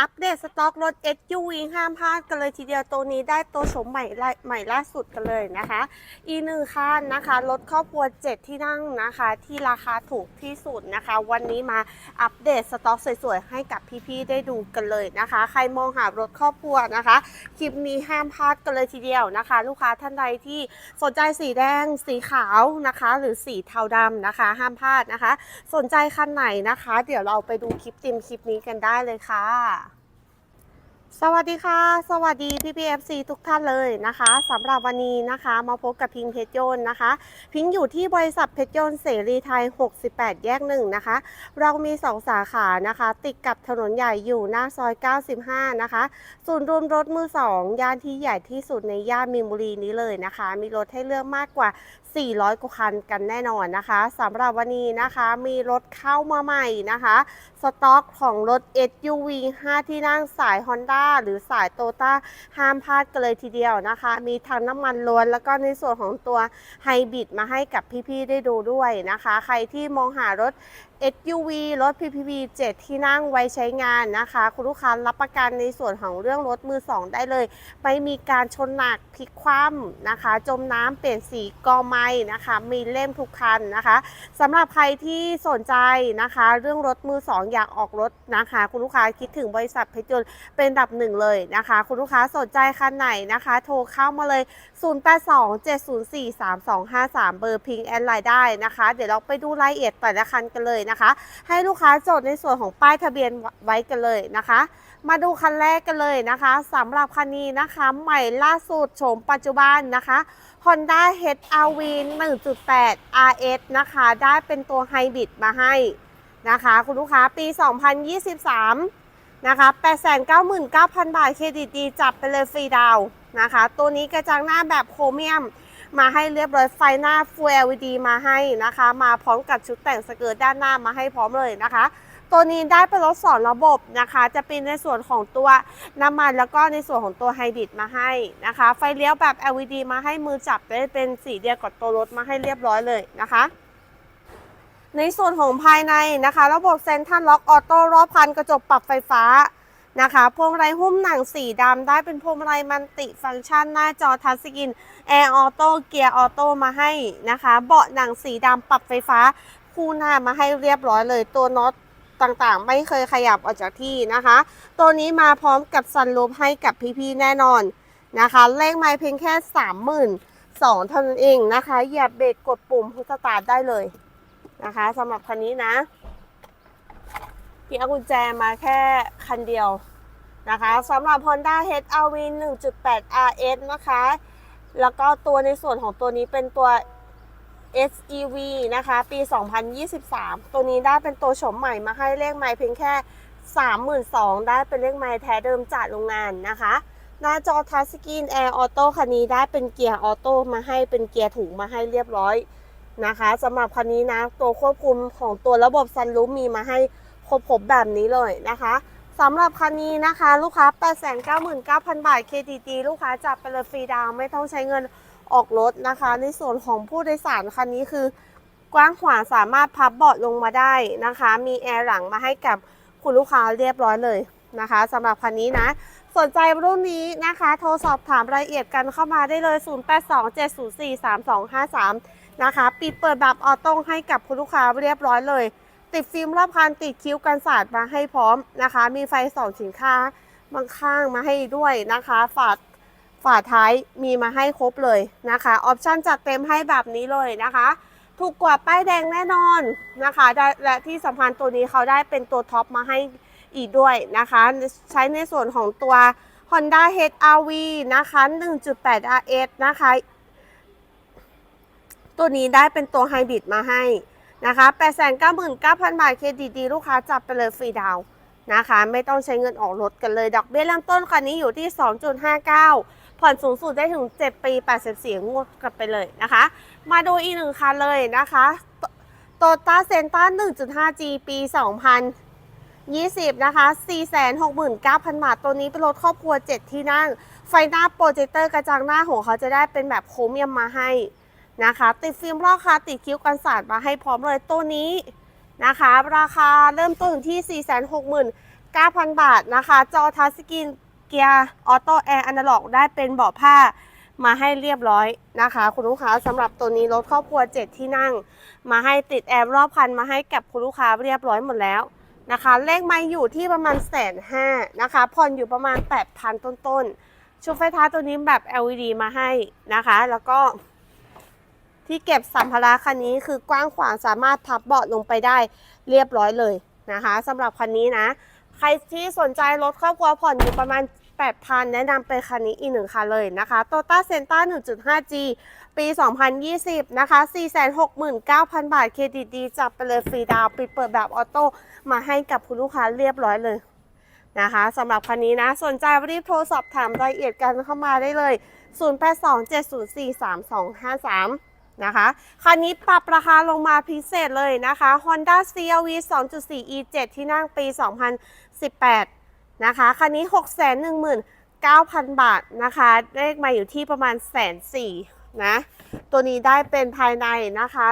อัปเดตสต็อกรถ SUV ห้ามพลาดกันเลยทีเดียวตัวนี้ได้ตัวชมใหม่ใหม่ล่าสุดกันเลยนะคะอีหนึ่งคันนะคะรถครอบครัว 7 ที่นั่งนะคะ ที่ราคาถูกที่สุดนะคะ วันนี้มาอัปเดตสต็อกสวยๆ ให้กับพี่ๆ ได้ดูกันเลยนะคะ ใครมองหารถครอบครัวนะคะ คลิปนี้ห้ามพลาดกันเลยทีเดียวนะคะ ลูกค้าท่านใดที่สนใจสีแดงสีขาวนะคะ หรือสีเทาดำนะคะ ห้ามพลาดนะคะ สนใจคันไหนนะคะ เดี๋ยวเราไปดูคลิปติมคลิปนี้กันได้เลยค่ะ สวัสดีค่ะ สวัสดีพี่พีเอฟซีทุกท่านเลยนะคะสำหรับวันนี้นะคะ มาพบกับพิงเพชรยนต์นะคะ พิงอยู่ที่บริษัทเพชรยนต์เสรีไทย 68 แยกหนึ่งนะคะ เรามี 2 สาขานะคะ ติดกับถนนใหญ่อยู่หน้าซอย 95 นะคะ ศูนย์รวมรถมือ 2 ย่านที่ใหญ่ที่สุดในย่านมีนบุรีนี้เลยนะคะ มีรถให้เลือกมากกว่า 400 กว่าคันกันแน่นอนนะคะสำหรับวันนี้นะคะมีรถเข้ามาใหม่นะคะ สต็อกของรถ SUV 5 ที่นั่งสาย Honda หรือสายโตต้าห้ามพลาดกันเลยทีเดียวนะคะ มีทั้งน้ำมันล้วนแล้วก็ในส่วนของตัวไฮบริดมาให้กับพี่ๆได้ดูด้วยนะคะ ใครที่มองหารถ SUV รถ PPV 7 ที่นั่งไว้ใช้งานนะคะ คุณลูกค้ารับประกันในส่วนของเรื่องรถมือ 2 ได้เลย ไม่มีการชนหนักพลิกคว่ำนะคะ จมน้ำเปลี่ยนสีกอไม้นะคะ มีเล่มทุกคันนะคะสำหรับใครที่สนใจนะคะ เรื่องรถมือ 2 อยากออกรถนะคะ คุณลูกค้าคิดถึงบริษัทเพชรยนต์เป็นอันดับหนึ่งเลยนะคะ คุณลูกค้าสนใจคันไหนนะคะ โทรเข้ามาเลย 0827043253 เบอร์พิงแอนไลน์ได้นะคะ เดี๋ยวเราไปดูรายละเอียดแต่ละคันกันเลยนะคะ ให้ลูกค้าจดในส่วนของป้ายทะเบียนไว้กันเลยนะคะ มาดูคันแรกกันเลยนะคะสำหรับคันนี้นะคะใหม่ล่าสุดโฉมปัจจุบันนะคะ Honda HR-V 1.8 RS นะคะ ได้เป็นตัวไฮบริดมาให้นะคะ คุณลูกค้าปี 2023 นะคะ 899,000 บาทเครดิตดีจับไปเลยฟรีดาวน์นะคะ ตัวนี้กระจังหน้าแบบโครเมียม มาให้เรียบร้อยไฟหน้า Full LED มาให้นะคะ มาพร้อมกับชุดแต่งสเกิร์ตด้านหน้ามาให้พร้อมเลยนะคะ ตัวนี้ได้เป็นรถสอนระบบนะคะ จะเป็นในส่วนของตัวน้ำมันแล้วก็ในส่วนของตัวไฮบริดมาให้นะคะ ไฟเลี้ยวแบบ LED มาให้มือจับได้เป็นสีเดียวกับตัวรถมาให้เรียบร้อยเลยนะคะในส่วนของภายในนะคะ ระบบเซ็นทรัลล็อกออโต้รอบคันกระจกปรับไฟฟ้า นะคะ พวงมาลัยหุ้มหนังสีดำได้เป็นพวงมาลัยมันติฟังก์ชันหน้าจอทัชสกรีนแอร์ออโต้เกียร์ออโต้มาให้นะคะ เบาะหนังสีดำปรับไฟฟ้าคู่หน้ามาให้เรียบร้อยเลย ตัวน็อตต่างๆ ไม่เคยขยับออกจากที่นะคะ ตัวนี้มาพร้อมกับซันรูฟให้กับพี่ๆแน่นอนนะคะเลขไม้เพียงแค่ 32,000เท่านั้นเองนะคะเหยียบเบรกกดปุ่มพุชสตาร์ทได้เลยนะคะสำหรับคันนี้นะ พี่เอากุญแจมาแค่คันเดียวนะคะสำหรับ Honda HR-V 1.8 RS นะคะ แล้วก็ตัวในส่วนของตัวนี้เป็นตัว SEV นะคะ ปี 2023 ตัวนี้ได้เป็นตัวโฉมใหม่มาให้เลขไม้เพียงแค่ 32,000 ได้เป็นเลขไม้แท้เดิมจากโรงงานนะคะ หน้าจอทัชสกรีนแอร์ออโต้คันนี้ได้เป็นเกียร์ออโต้มาให้เป็นเกียร์ถุงมาให้เรียบร้อยนะคะสำหรับคันนี้นะ ตัวควบคุมของตัวระบบซันรูฟมีมาให้ ครบๆแบบนี้เลยนะคะสำหรับคันนี้นะคะ ลูกค้า 899,000 บาท KTT ลูกค้าจับไปเลยฟรีดาวไม่ต้องใช้เงินออกรถนะคะ ในส่วนของผู้โดยสารคันนี้คือกว้างขวางสามารถพับเบาะลงมาได้นะคะ มีแอร์หลังมาให้กับคุณลูกค้าเรียบร้อยเลยนะคะสำหรับคันนี้นะ สนใจรุ่นนี้นะคะ โทรสอบถามรายละเอียดกันเข้ามาได้เลย 0827043253 นะคะ ปิดเปิดแบบออโต้ให้กับคุณลูกค้าเรียบร้อยเลย ติดฟิล์มรอบคันติดคิ้วกันสาดมาให้พร้อมนะคะ มีไฟส่องสินค้าบางข้างมาให้ด้วยนะคะฝาดฝาท้ายมีมาให้ครบเลยนะคะออปชั่นจัดเต็มให้แบบนี้เลยนะคะถูกกว่าป้ายแดงแน่นอนนะคะและที่สำคัญตัวนี้เขาได้เป็นตัวท็อปมาให้อีกด้วยนะคะ ใช้ในส่วนของตัว Honda HR-V นะคะ 1.8 RS นะคะ ตัวนี้ได้เป็นตัวไฮบริดมาให้ นะคะ899,000 บาทเครดิตดีลูกค้าจับไปเลยฟรีดาวนะคะ ไม่ต้องใช้เงินออกรถกันเลย ดอกเบี้ยเริ่มต้นคันนี้อยู่ที่ 2.59 ผ่อนสูงสุดได้ถึง 7 ปี 84 งวดกันไปเลยนะคะ มาดูอีกหนึ่งคันเลยนะคะโตต้าเซนต้า 1.5G ปี 2020 นะคะ 469,000 บาท ตัวนี้เป็นรถครอบครัว 7 ที่นั่ง ไฟหน้าโปรเจคเตอร์กระจังหน้าของเขาจะได้เป็นแบบโครเมียมมาให้ นะคะ ติดฟิล์มรอบคันติดคิ้วกันสาดมาให้พร้อมเลยตัวนี้นะคะ ราคาเริ่มต้นอยู่ที่9,000 บาทนะคะ จอทัชสกรีนเกียร์ออโต้แอร์อนาล็อกได้เป็นเบาะผ้ามาให้เรียบร้อยนะคะ คุณลูกค้าสำหรับตัวนี้รถครอบครัว 7 ที่นั่ง มาให้ติดแอร์รอบคันมาให้กับคุณลูกค้าเรียบร้อยหมดแล้วนะคะ เลขไม่อยู่ที่ประมาณแสนห้านะคะผ่อนอยู่ประมาณ 8,000 ต้นๆชุดไฟท้ายตัวนี้แบบ LED มาให้นะคะ แล้วก็ ที่เก็บสัมภาระคันนี้คือกว้างขวางสามารถพับเบาะลงไปได้เรียบร้อยเลยนะคะสำหรับคันนี้นะ ใครที่สนใจรถครอบครัวผ่อนอยู่ประมาณ 8,000 แนะนำไปคันนี้อีกหนึ่งคันเลยนะคะ Toyota Sentra 1.5G ปี 2020 นะคะ 469,000 บาทเครดิตดีจับไปเลยฟรีดาวปิดเปิดแบบออโต้มาให้กับคุณลูกค้าเรียบร้อยเลยนะคะสำหรับคันนี้นะ สนใจรีบโทรสอบถามรายละเอียดกันเข้ามาได้เลย 0827043253 นะคะคันนี้ปรับราคาลงมาพิเศษเลยนะคะ Honda CRV 2.4 E7 ที่นั่งปี 2018 นะคะคันนี้ 619,000 บาทนะคะเลขมาอยู่ที่ประมาณแสนสี่นะ ตัวนี้ได้เป็นภายในนะคะ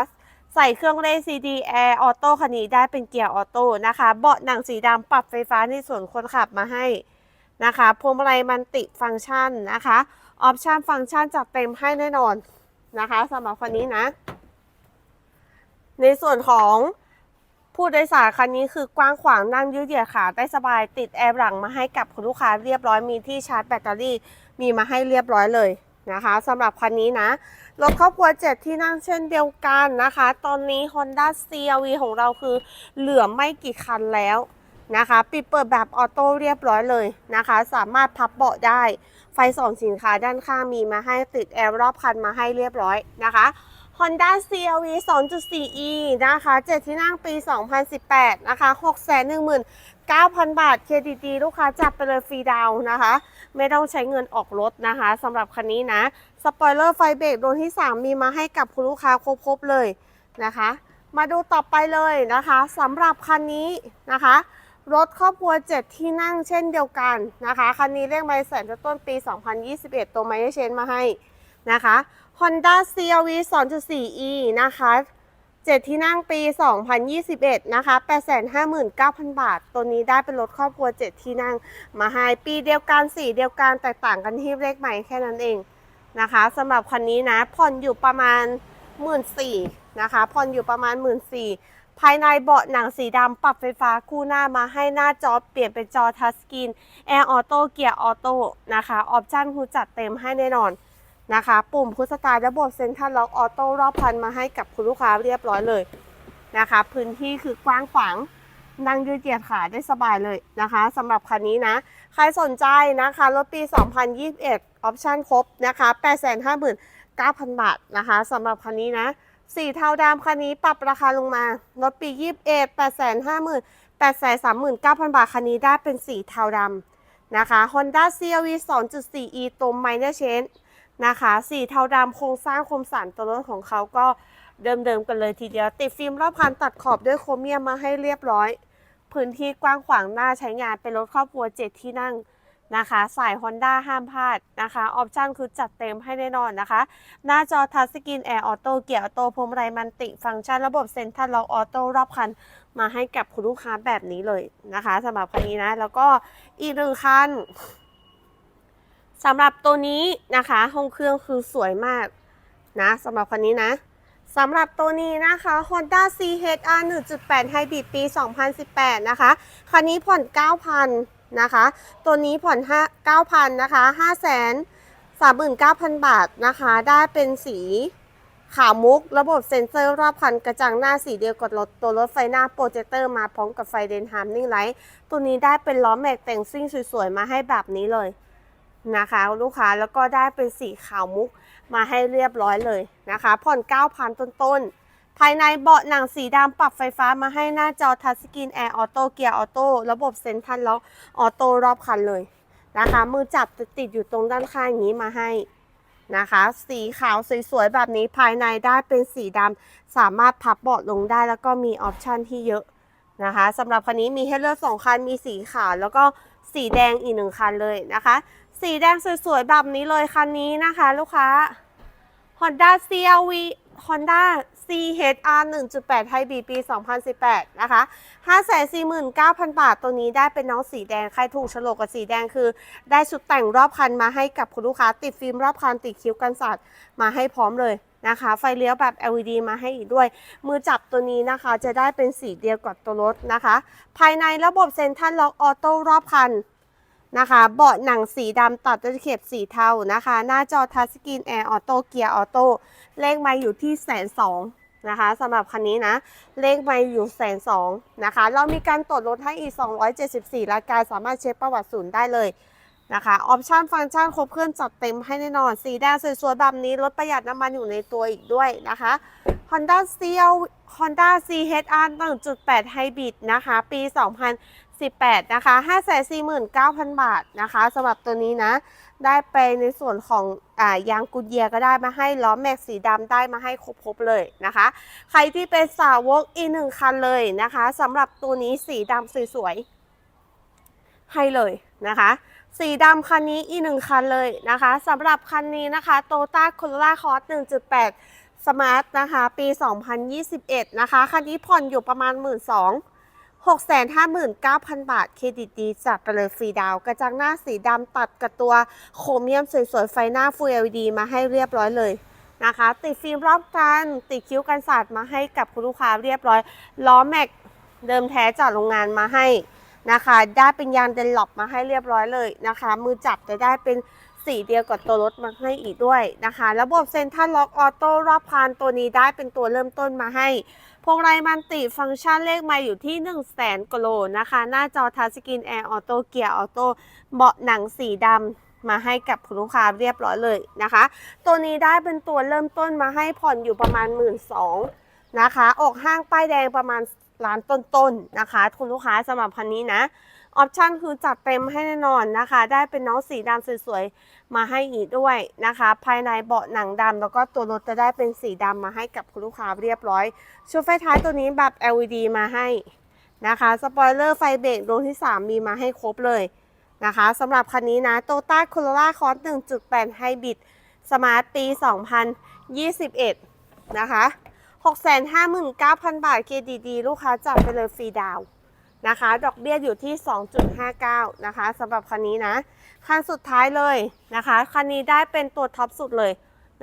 ใส่เครื่องเล่น CD Air Auto คันนี้ได้เป็นเกียร์ออโต้นะคะ เบาะหนังสีดำปรับไฟฟ้าในส่วนคนขับมาให้นะคะพวงมาลัยมันติฟังก์ชันนะคะ ออปชันฟังก์ชันจัดเต็มให้แน่นอน นะคะสำหรับคันนี้นะ ในส่วนของผู้โดยสารคันนี้คือกว้างขวางนั่งยืดเหยียดขาได้สบายติดแอร์หลังมาให้กับคุณลูกค้าเรียบร้อยมีที่ชาร์จแบตเตอรี่มีมาให้เรียบร้อยเลยนะคะสำหรับคันนี้นะรถครอบครัว7ที่นั่งเช่นเดียวกันนะคะ ตอนนี้ Honda CRV ของเราคือเหลือไม่กี่คันแล้วนะคะ ปิดเปิดแบบออโต้เรียบร้อยเลยนะคะ สามารถพับเบาะได้ ไฟส่องสินค้าด้านข้างมีมาให้ติดแอร์รอบคันมาให้เรียบร้อยนะคะ Honda CRV 2.4e นะคะ 7 ที่นั่งปี 2018 นะคะ 619,000 บาท เครดิตดีลูกค้าจับไปเลยฟรีดาวน์นะคะ ไม่ต้องใช้เงินออกรถนะคะสำหรับคันนี้นะ สปอยเลอร์ไฟเบรกโดนที่ 3 มีมาให้กับคุณลูกค้าครบๆเลยนะคะ มาดูต่อไปเลยนะคะสำหรับคันนี้นะคะ รถครอบครัว 7 ที่นั่งเช่นเดียวกันนะคะ คันนี้เลขไมล์แสนจต้นปี 2021 ตัวไมเชนมาให้นะคะ Honda CRV 2.4e นะคะ 7 ที่นั่งปี 2021 นะคะ 859,000 บาท ตัวนี้ได้เป็นรถครอบครัว 7 ที่นั่งมาให้ปีเดียวกัน สีเดียวกัน แตกต่างกันที่เลขใหม่แค่นั้นเองนะคะสำหรับคันนี้นะผ่อนอยู่ประมาณ 1 4ื่นนะคะผ่อนอยู่ประมาณ 1 4ื่น ภายในเบาะหนังสีดำปรับไฟฟ้าคู่หน้ามาให้หน้าจอเปลี่ยนเป็นจอทัชสกรีนแอร์ออโต้เกียร์ออโต้นะคะออปชั่นคือจัดเต็มให้แน่นอนนะคะ ปุ่มพุทสตาร์ระบบเซ็นทรัลล็อกออโต้รอบพันมาให้กับคุณลูกค้าเรียบร้อยเลยนะคะ พื้นที่คือกว้างขวางนั่งยืดเหยียดขาได้สบายเลยนะคะสำหรับคันนี้นะ ใครสนใจนะคะรถปี 2021 ออปชั่นครบนะคะ 859,000 บาทนะคะสำหรับคันนี้นะ สีเทาดำคันนี้ปรับราคาลงมารถปี 21 850,000 839,000 บาท คันนี้ได้เป็นสีเทาดำนะคะ Honda CRV 2.4e ตัว Minor Change นะคะ สีเทาดำโครงสร้างคมสันตัวรถของเขาก็เดิมๆกันเลยทีเดียว ติดฟิล์มรอบคันตัดขอบด้วยโครเมียมมาให้เรียบร้อย พื้นที่กว้างขวางน่าใช้งานเป็นรถครอบครัว 7 ที่นั่ง นะคะ สาย Honda ห้ามพลาดนะคะออปชั่นคือจัดเต็มให้แน่นอนนะคะ หน้าจอทัชสกรีนแอร์ออโต้เกียร์ออโต้พวงมาลัยมันติ ฟังก์ชันระบบเซ็นทรัลล็อกออโต้รอบคันมาให้กับคุณลูกค้าแบบนี้เลยนะคะสำหรับคันนี้นะ แล้วก็อีกหนึ่งคันสำหรับตัวนี้นะคะ ห้องเครื่องคือสวยมากนะสำหรับคันนี้นะสำหรับตัวนี้นะคะ Honda CHR 1.8 Hybrid ปี 2018 นะคะ คันนี้ผ่อน 9,000 นะคะ ตัวนี้ผ่อน5 9,000นะคะ5 39,000 บาทนะคะ ได้เป็นสีขาวมุก ระบบเซ็นเซอร์รอบคันกระจังหน้าสีเดียวกับรถตัวรถไฟหน้าโปรเจคเตอร์มาพร้อมกับไฟเดนฮาร์มนิ่งไลท์ตัวนี้ได้เป็นล้อแม็กแต่งซิ่งสวยๆ มาให้แบบนี้เลยนะคะลูกค้าแล้วก็ได้เป็นสีขาวมุกมาให้เรียบร้อยเลยนะคะ ผ่อน 9,000 ต้นๆ ภายในเบาะหนังสีดำปรับไฟฟ้ามาให้หน้าจอทัชสกรีนแอร์ออโต้เกียร์ออโต้ระบบเซ็นทรัลล็อกออโต้รอบคันเลยนะคะ มือจับติดอยู่ตรงด้านข้างอย่างนี้มาให้นะคะ สีขาวสวยๆแบบนี้ภายในได้เป็นสีดำสามารถพับเบาะลงได้แล้วก็มีออปชันที่เยอะนะคะสำหรับคันนี้มีให้เลือกสองคันมีสีขาวแล้วก็สีแดงอีกหนึ่งคันเลยนะคะ สีแดงสวยๆแบบนี้เลยคันนี้นะคะ ลูกค้า Honda CRV Honda CHR 1.8 Hybrid ปี 2018 นะคะ 549,000 บาท ตัวนี้ได้เป็นน้องสีแดง ใครถูกฉลกกับสีแดงคือ ได้ชุดแต่งรอบคันมาให้กับคุณลูกค้า ติดฟิล์มรอบคัน ติดคิ้วกันสัตว์มาให้พร้อมเลยนะคะ ไฟเลี้ยวแบบ LED มาให้อีกด้วย มือจับตัวนี้นะคะ จะได้เป็นสีเดียวกับตัวรถนะคะ ภายในระบบเซ็นทรัลล็อกออโต้รอบคันนะคะเบาะหนังสีดำตัดด้วยเข็บสีเทานะคะ หน้าจอทัชสกรีนแอร์ออโต้เกียร์ออโต้ เลขไมอยู่ที่แสนสองนะคะสำหรับคันนี้นะ เลขไมอยู่แสนสองนะคะ เรามีการตรวจรถให้อีก 274รายการสามารถเช็คประวัติศูนย์ได้เลยนะคะออปชั่นฟังก์ชันครบเครื่องจัดเต็มให้แน่นอน สีแดงสวยๆแบบนี้ลดประหยัดน้ำมันอยู่ในตัวอีกด้วยนะคะ Honda c l Honda CHR 1.8 Hybrid นะคะ ปี 2018 นะคะ 549,000 บาทนะคะสำหรับตัวนี้นะ ได้ไปในส่วนของอ่ายางกุดเยียก็ได้มาให้ล้อแม็กสีดำได้มาให้ครบๆเลยนะคะ ใครที่เป็นสาวกอีกหนึ่งคันเลยนะคะสำหรับตัวนี้สีดำสวยๆให้เลยนะคะสีดำคันนี้อีกหนึ่งคันเลยนะคะสำหรับคันนี้นะคะโตต้าโคโรล่าคอร์ส1.8สมาร์ทนะคะ ปี 2021 นะคะ คันนี้ผ่อนอยู่ประมาณ 1 2 0 0 0 659,000 บาท เครดิตดีจัดไปเลยฟรีดาว กระจังหน้าสีดำตัดกับตัวโครเมียมสวยๆ ไฟหน้า Full LED มาให้เรียบร้อยเลยนะคะ ติดฟิล์มรอบกัน ติดคิ้วกันสาดมาให้กับคุณลูกค้าเรียบร้อย ล้อแม็กเดิมแท้จากโรงงานมาให้นะคะ ได้เป็นยางเดนล็อปมาให้เรียบร้อยเลยนะคะ มือจับจะได้เป็น สีเดียวกับตัวรถมาให้อีกด้วยนะคะ ระบบเซ็นทรัลล็อกออโต้รอบคันตัวนี้ได้เป็นตัวเริ่มต้นมาให้พวงไรมันติฟังก์ชันเลขมาอยู่ที่ 1 0 0 0 0แสนกโลนะคะ หน้าจอทัชสกรีนแอร์ออโต้เกียร์ออโต้เบาะหนังสีดำมาให้กับคุณลูกค้าเรียบร้อยเลยนะคะ ตัวนี้ได้เป็นตัวเริ่มต้นมาให้ผ่อนอยู่ประมาณ 1 2ื่นนะคะ ออกห้างป้ายแดงประมาณล้านต้นๆนะคะ คุณลูกค้าสำหรับคันนี้นะ ออปชั่นคือจัดเต็มให้แน่นอนนะคะ ได้เป็นน้องสีดำสวยๆ มาให้อีกด้วยนะคะ ภายในเบาะหนังดำแล้วก็ตัวรถจะได้เป็นสีดำมาให้กับคุณลูกค้าเรียบร้อย ชุดไฟท้ายตัวนี้แบบ LED มาให้นะคะ สปอยเลอร์ไฟเบรกดวงที่ 3 มีมาให้ครบเลยนะคะสำหรับคันนี้นะโตต้าโคโรล่าคอร์ส1.8 Hybrid Smart ปี 2021 นะคะ 659,000 บาท KDD ลูกค้าจับไปเลยฟรีดาว นะคะ ดอกเบี้ยอยู่ที่ 2.59 นะคะสำหรับคันนี้นะ คันสุดท้ายเลยนะคะ คันนี้ได้เป็นตัวท็อปสุดเลย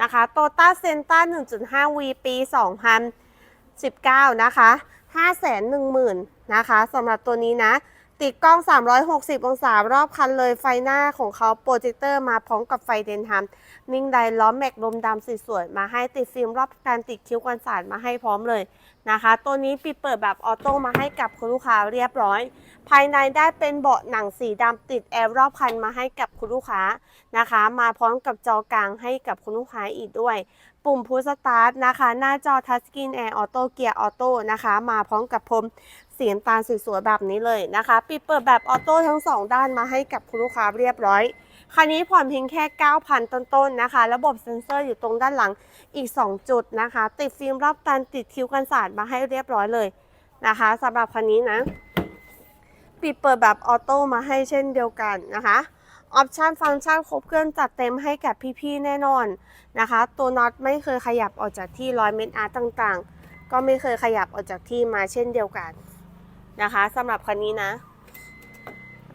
นะคะโตต้าเซนต้า 1.5 V ปี 2019 นะคะ 510,000 นะคะสำหรับตัวนี้นะ ติดกล้อง 360 องศารอบคันเลยไฟหน้าของเขาโปรเจคเตอร์มาพร้อมกับไฟเดนทัมนิ่งไดล้อมแม็กลมดำสวยๆมาให้ติดฟิล์มรอบการติดคิ้วกันสาดมาให้พร้อมเลย นะคะ ตัวนี้ปิดเปิดแบบออโต้มาให้กับคุณลูกค้าเรียบร้อย ภายในได้เป็นเบาะหนังสีดำติดแอร์รอบคันมาให้กับคุณลูกค้านะคะ มาพร้อมกับจอกลางให้กับคุณลูกค้าอีกด้วย ปุ่มพุชสตาร์ทนะคะ หน้าจอทัชสกรีนแอร์ออโต้เกียร์ออโต้นะคะ มาพร้อมกับพรมสีน้ำตาลสวยๆแบบนี้เลยนะคะ ปิดเปิดแบบออโต้ทั้ง 2 ด้านมาให้กับคุณลูกค้าเรียบร้อย คันนี้ผ่อนเพียงแค่ 9,000 ต้นๆนะคะ ระบบเซ็นเซอร์อยู่ตรงด้านหลังอีก 2 จุดนะคะ ติดฟิล์มรอบตันติดคิ้วกันสาดมาให้เรียบร้อยเลยนะคะสำหรับคันนี้นะ ปิดเปิดแบบออโต้มาให้เช่นเดียวกันนะคะออปชันฟังก์ชันครบเครื่องจัดเต็มให้กับพี่ๆแน่นอนนะคะ ตัวน็อตไม่เคยขยับออกจากที่ร้อยเมตรอาร์ต่างๆ ก็ไม่เคยขยับออกจากที่มาเช่นเดียวกันนะคะสำหรับคันนี้นะ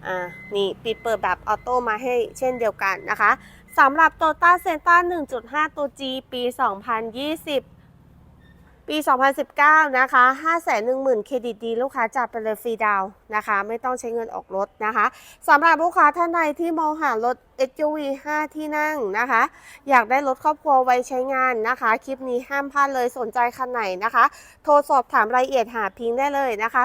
อ่านี่ปิดเปิดแบบออโต้มาให้เช่นเดียวกันนะคะสำหรับ t o ต้าเซนต้า1.5 ตัว G ปี 2020 ปี 2019 นะคะ 510,000 เครดิตดี ลูกค้าจัดไปเลยฟรีดาวนะคะ ไม่ต้องใช้เงินออกรถนะคะสำหรับลูกค้าท่านใดที่มองหารถ SUV 5 ที่นั่งนะคะ อยากได้รถครอบครัวไว้ใช้งานนะคะ คลิปนี้ห้ามพลาดเลยสนใจคันไหนนะคะ โทรสอบถามรายละเอียดหาพิงได้เลยนะคะ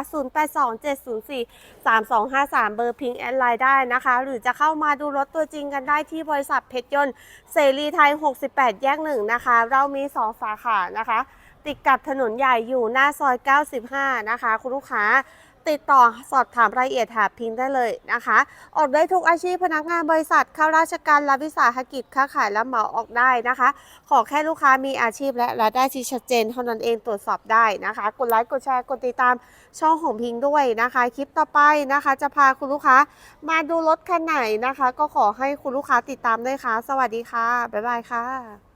0827043253 เบอร์พิงแอดไลน์ได้นะคะ หรือจะเข้ามาดูรถตัวจริงกันได้ที่บริษัทเพชรยนต์เสรีไทย 68 แยกหนึ่งนะคะ เรามี 2 สาขานะคะ ติดกับถนนใหญ่อยู่หน้าซอย 95 นะคะ คุณลูกค้าติดต่อสอบถามรายละเอียดหาพิงได้เลยนะคะ ออกได้ทุกอาชีพพนักงานบริษัทข้าราชการรับวิสาหกิจค้าขายและเหมาออกได้นะคะ ขอแค่ลูกค้ามีอาชีพและรายได้ที่ชัดเจนเท่านั้นเองตรวจสอบได้นะคะ กดไลค์กดแชร์กดติดตามช่องของพิงด้วยนะคะ คลิปต่อไปนะคะ จะพาคุณลูกค้ามาดูรถคันไหนนะคะ ก็ขอให้คุณลูกค้าติดตามด้วยค่ะ สวัสดีค่ะบ๊ายบายค่ะ